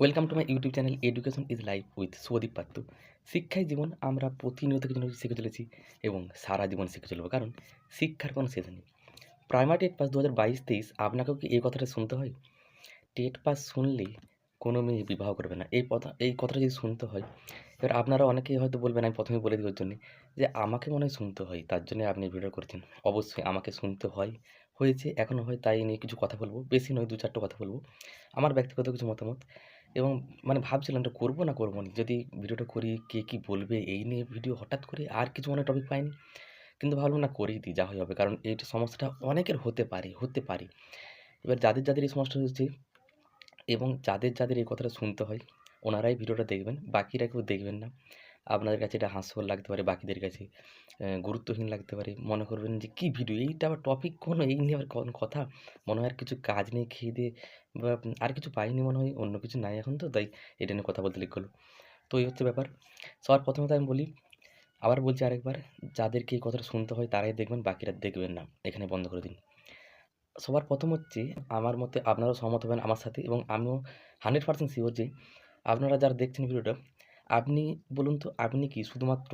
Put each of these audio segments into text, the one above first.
Welcome to my YouTube channel education is life with Sudip Patra শিক্ষায় জীবন আমরা প্রতিনিয়ত কিছু শিখে চলেছি এবং সারা জীবন শিখে চলবো। কারণ শিক্ষার কোনো শেষ নেই। প্রাইমারি টেট পাস দু হাজার বাইশ তেইশ, আপনাকেও কি এই কথাটা শুনতে হয়? টেট পাস শুনলে কোনো মেয়ে বিবাহ করবে না। এই কথা, এই কথাটা যদি শুনতে হয়, এবার আপনারা অনেকেই হয়তো বলবেন, আমি প্রথমে বলে দেওয়ার জন্যে, যে আমাকে মনে হয় শুনতে হয়, তার জন্য আপনি ভিডিও করছেন। অবশ্যই আমাকে শুনতে হয়, হয়েছে এখনও হয়, তাই নিয়ে কিছু কথা বলব। বেশি নয় দু চারটে কথা বলব। আমার ব্যক্তিগত কিছু মতামত এবং মানে ভাবছিলাম এটা করব না করব না, যদি ভিডিওটা করি কে কী বলবে, এই নিয়ে ভিডিও হঠাৎ করে আর কিছু মনে টপিক পাইনি। কিন্তু ভাবলাম না করেই দিই, যা হবে। কারণ এই সমস্যাটা অনেকের হতে পারে হতে পারে। এবার যাদের যাদের এই সমস্যা হচ্ছে এবং যাদের যাদের এই কথাটা শুনতে হয়, ওনারাই ভিডিওটা দেখবেন, বাকিরা কেউ দেখবেন না। আপনাদের কাছে এটা হাস্যকর লাগতে পারে, বাকিদের কাছে গুরুত্বহীন লাগতে পারে। মনে করবেন যে, কী ভিডিও এইটা আবার টপিক কোনো? এই নিয়ে আবার কোনো কথা? মনে হয় আর কিছু কাজ নেই, খেয়ে দিয়ে বা আর কিছু পাইনি মনে হয়, অন্য কিছু নাই এখন তো, তাই এটা নিয়ে কথা বলতে লিখ তো এই হচ্ছে ব্যাপার। সবার প্রথমত আমি বলি, আবার বলছি আরেকবার, যাদেরকে এই কথাটা শুনতে হয় তারাই দেখবেন, বাকিরা দেখবেন না। এখানে বন্ধ করে দিন। সবার প্রথম হচ্ছে, আমার মতে আপনারাও সহমত হবেন আমার সাথে এবং আমিও হান্ড্রেড পার্সেন্ট শিওর যে, আপনারা যারা দেখছেন ভিডিওটা আপনি বলুন তো, আপনি কি শুধুমাত্র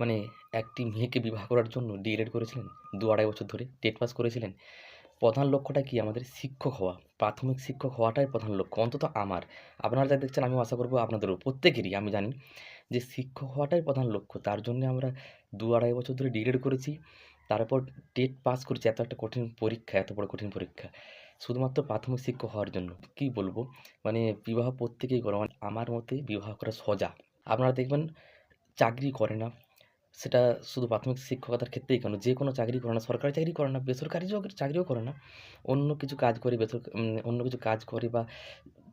মানে একটি মেয়েকে বিবাহ করার জন্য ডিএলএড করেছিলেন? দু আড়াই বছর ধরে টেট পাস করেছিলেন। প্রধান লক্ষ্যটা কি আমাদের? শিক্ষক হওয়া। প্রাথমিক শিক্ষক হওয়াটাই প্রধান লক্ষ্য, অন্তত আমার। আপনারা যা দেখছেন আমি আশা করব আপনাদেরও প্রত্যেকেরই আমি জানি যে শিক্ষক হওয়াটাই প্রধান লক্ষ্য। তার জন্য আমরা দু আড়াই বছর ধরে ডিএলএড করেছি। তারপর টেট পাস করেছি, এত একটা কঠিন পরীক্ষা, এত বড় কঠিন পরীক্ষা। শুধুমাত্র প্রাথমিক শিক্ষক হওয়ার জন্য। কি বলব? মানে বিবাহ প্রত্যেকেই করে। মানে আমার মতে বিবাহ করা সোজা। আপনারা দেখবেন চাকরি করে না। সেটা শুধু প্রাথমিক শিক্ষকতার ক্ষেত্রেই কেন? যে কোনো চাকরি করে না। সরকারি চাকরি করে না। বেসরকারি চাকরিও করে না। অন্য কিছু কাজ করে বেসরকারি অন্য কিছু কাজ করে বা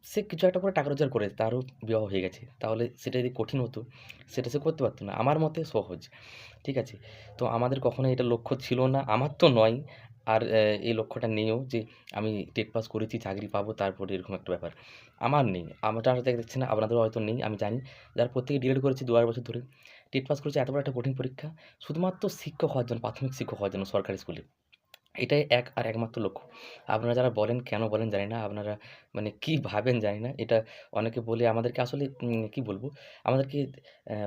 সে কিছু একটা করে টাকা রোজগার করে, তারও বিবাহ হয়ে গেছে। তাহলে সেটা যদি কঠিন হতো, সেটা সে করতে পারতো না। আমার মতে সহজ। ঠিক আছে? তো আমাদের কখনো এটা লক্ষ্য ছিল না। আমার তো নয়। আর এই লক্ষ্যটা নেইও যে আমি টেট পাস করেছি, চাকরি পাবো, তারপরে এরকম একটা ব্যাপার। আমার নেই। আমার দেখছে না, আপনাদেরও হয়তো নেই, আমি জানি। যারা প্রত্যেকে ডিএড করেছি দু বছর ধরে, টেট পাস করেছে এত বড় একটা কঠিন পরীক্ষা, শুধুমাত্র শিক্ষক হওয়ার জন্য, প্রাথমিক শিক্ষক হওয়ার জন্য সরকারি স্কুলে। এটাই এক আর একমাত্র লক্ষ্য। আপনারা যারা বলেন, কেন বলেন জানি না, আপনারা মানে কী ভাবেন জানি না। এটা অনেকে বলে আমাদেরকে আসলে কি বলব, আমাদেরকে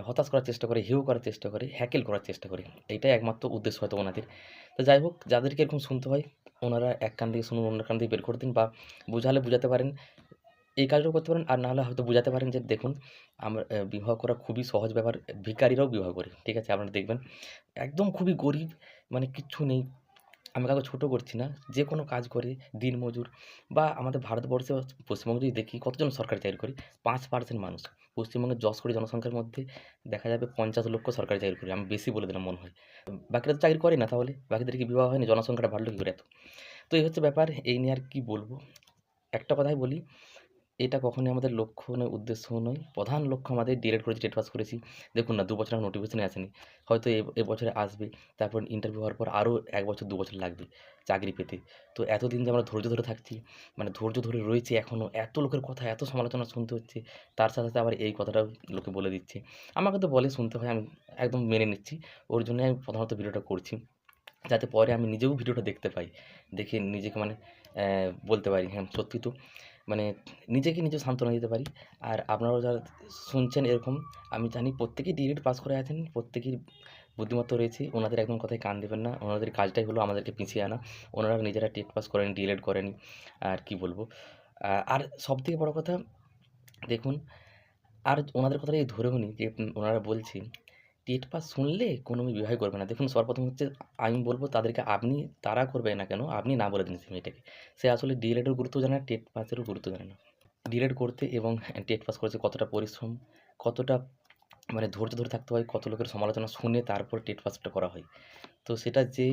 হতাশ করার চেষ্টা করে হেউ করার চেষ্টা করে, হ্যাকেল করার চেষ্টা করে। এটাই একমাত্র উদ্দেশ্য হয়তো ওনাদের। তো যাই হোক, যাদেরকে এরকম শুনতে হয়, ওনারা এক কান দিয়ে শুনুন, অন্য কান দিয়ে বের করে দিন বা বুঝালে বুঝাতে পারেন, এই কাজটাও করতে পারেন, আর নাহলে হয়তো বুঝাতে পারেন যে, দেখুন, আমার বিবাহ করা খুবই সহজ ব্যাপার ভিখারিরাও বিবাহ করে, ঠিক আছে? আপনারা দেখবেন, একদম খুবই গরিব মানে কিচ্ছু নেই আমি কাউকে ছোটো করছি না। যে কোনো কাজ করে দিনমজুর বা আমাদের ভারতবর্ষে পশ্চিমবঙ্গে যদি দেখি কতজন সরকারি চাকরি করি? পাঁচ পার্সেন্ট মানুষ। পশ্চিমবঙ্গের দশ কোটি জনসংখ্যার মধ্যে দেখা যাবে পঞ্চাশ লক্ষ সরকারি চাকরি করি। আমি বেশি বলে দিলাম মনে হয়। বাকিরা তো চাকরি করে না তাহলে? বাকিদের কি বিবাহ হয়নি? জনসংখ্যাটা বাড়লো কী করে এত? তো এই হচ্ছে ব্যাপার। এই নিয়ে আর কী বলব? একটা কথাই বলি এটা কখনোই আমাদের লক্ষ্য নয়, উদ্দেশ্য নয়। প্রধান লক্ষ্য আমাদের ডিএড করেছি টেট পাস করেছি। দেখুন না দু বছর আমার নোটিফিকেশনে আসেনি। হয়তো এ এবছরে আসবে, তারপর ইন্টারভিউ হওয়ার পর আরও এক বছর, দু বছর লাগবে চাকরি পেতে। তো এতদিন যে আমরা ধৈর্য ধরে থাকছি মানে ধৈর্য ধরে রয়েছে এখনও এত লোকের কথা, এত সমালোচনা শুনতে হচ্ছে, তার সাথে সাথে আবার এই কথাটাও লোকে বলে দিচ্ছে। আমাকে তো বলে শুনতে হয়, আমি একদম মেনে নিচ্ছি। ওর জন্যই আমি প্রধানত ভিডিওটা করছি, যাতে পরে আমি নিজেও ভিডিওটা দেখতে পাই, দেখে নিজেকে মানে বলতে পারি হ্যাঁ সত্যি তো। মানে নিজেকে নিজে সান্ত্বনা দিতে পারি। আর আপনারাও যারা শুনছেন এরকম, আমি জানি প্রত্যেকেই ডিএড পাস করে আছেন, প্রত্যেকেই বুদ্ধিমত্তা রয়েছে। ওনাদের একদম কথায় কান দেবেন না। ওনাদের কাজটাই হলো আমাদেরকে পিছিয়ে আনা। ওনারা নিজেরা টেট পাস করেন ডিএলএড করেন, আর কি বলব। আর সবথেকে বড় কথা, দেখুন, আর ওনাদের কথাটা কথাটাই ধরেও নি যে ওনারা বলছে টেট পাস শুনলে কোনো মেয়ে বিবাহ করবে না। দেখুন, সর্বপ্রথম হচ্ছে আমি বলব তাদেরকে আপনি তারা করবে না কেন? আপনি না বলে দিন সে মেয়েটাকে। সে আসলে ডিএলএডের গুরুত্ব জানে না, টেট পাসেরও গুরুত্ব জানে না। ডিএলএড করতে এবং টেট পাস করেছে কতটা পরিশ্রম, কতটা মানে ধৈর্য ধরে থাকতে হয়, কত লোকের সমালোচনা শুনে তারপর টেট পাসটা করা হয়। তো সেটা যে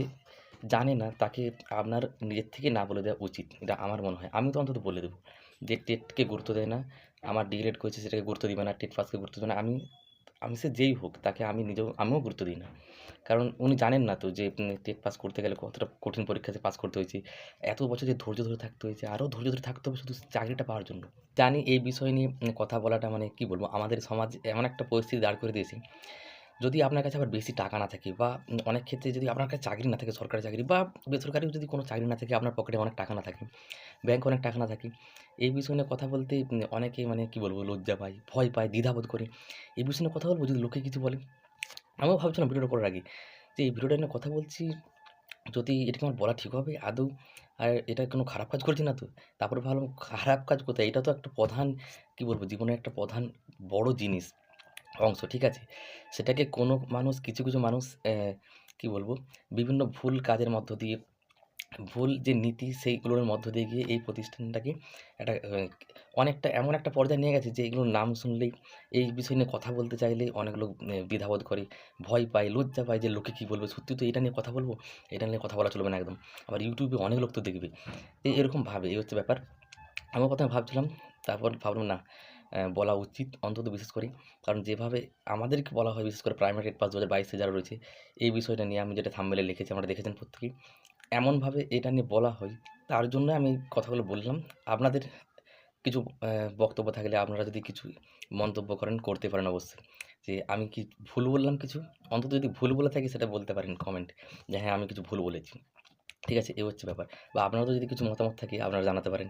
জানে না, তাকে আপনার নিজের থেকে না বলে দেওয়া উচিত। এটা আমার মনে হয়। আমি তো অন্তত বলে দেবো যে টেটকে গুরুত্ব দেয় না, আমার ডিএলএড করেছে সেটাকে গুরুত্ব দিবে না, টেট পাসকে গুরুত্ব দেবে না। আমি আমি সে যেই হোক, তাকে আমি নিজেও, আমিও গুরুত্ব দিই না। কারণ উনি জানেন না তো যে টেট পাস করতে গেলে কতটা কঠিন পরীক্ষাতে পাস করতে হয়েছে। এত বছর যে ধৈর্য ধরে থাকতে হয়েছে আরও ধৈর্য ধরে থাকতে হবে শুধু চাকরিটা পাওয়ার জন্য। জানি এই বিষয় নিয়ে কথা বলাটা মানে কি বলব, আমাদের সমাজ এমন একটা পরিস্থিতি দাঁড় করে দিয়েছে যদি আপনার কাছে আবার বেশি টাকা না থাকে বা অনেক ক্ষেত্রে যদি আপনার কাছে চাকরি না থাকে, সরকারি চাকরি বা বেসরকারিও যদি কোনো চাকরি না থাকে, আপনার পকেটে অনেক টাকা না থাকে ব্যাংকে অনেক টাকা না থাকে, এই বিষয় নিয়ে কথা বলতে অনেকে মানে কী বলব, লজ্জা পায়, ভয় পায়, দ্বিধাবোধ করে। এই বিষয় নিয়ে কথা বলব যদি লোকে কিছু বলে। আমিও ভাবছিলাম ভিডিওটা করার আগে যে এই ভিডিওটা নিয়ে কথা বলছি, যদি এটাকে আমার বলা ঠিক হবে, আদৌ আর এটা কোনো খারাপ কাজ করছি না তো? তারপরে ভাবলাম, খারাপ কাজ কোথায়? এটা তো একটা প্রধান, কী বলব, জীবনের একটা প্রধান বড় জিনিস। অংশ, ঠিক আছে? সেটাকে কোনো মানুষ, কিছু কিছু মানুষ কী বলব? বিভিন্ন ভুল কাজের মধ্য দিয়ে, ভুল যে নীতি সেইগুলোর মধ্য দিয়ে গিয়ে এই প্রতিষ্ঠানটাকে একটা অনেকটা এমন একটা পর্যায়ে নিয়ে গেছে যে এগুলোর নাম শুনলেই, এই বিষয় নিয়ে কথা বলতে চাইলে অনেক লোক দ্বিধাবোধ করে, ভয় পায়, লজ্জা পায় যে লোকে কী বলবে? সত্যি তো এটা নিয়ে কথা বলব? এটা নিয়ে কথা বলা চলবে না একদম। আবার ইউটিউবে অনেক লোক তো দেখবে। এই এরকম ভাবে, এই হচ্ছে ব্যাপার। আমি প্রথমে ভাবছিলাম, তারপর ভাবলাম না। বলা উচিত অন্তত বিশেষ করে। কারণ যেভাবে আমাদেরকে বলা হয়, বিশেষ করে প্রাইমারি পাস দু হাজার বাইশে যারা রয়েছে, এই বিষয়টা নিয়ে আমি যেটা থাম্বেলে লিখেছি, আমরা দেখেছেন প্রত্যেকেই। এমনভাবে এটা নিয়ে বলা হয়, তার জন্য আমি কথাগুলো বললাম। আপনাদের কিছু বক্তব্য থাকলে আপনারা যদি কিছু মন্তব্য করেন, করতে পারেন অবশ্যই। যে আমি কি ভুল বললাম কিছু? অন্তত যদি ভুল বলে থাকি, সেটা বলতে পারেন কমেন্ট যে হ্যাঁ আমি কিছু ভুল বলেছি। ঠিক আছে, এই হচ্ছে ব্যাপার। বা আপনারও যদি কিছু মতামত থাকে, আপনারা জানাতে পারেন।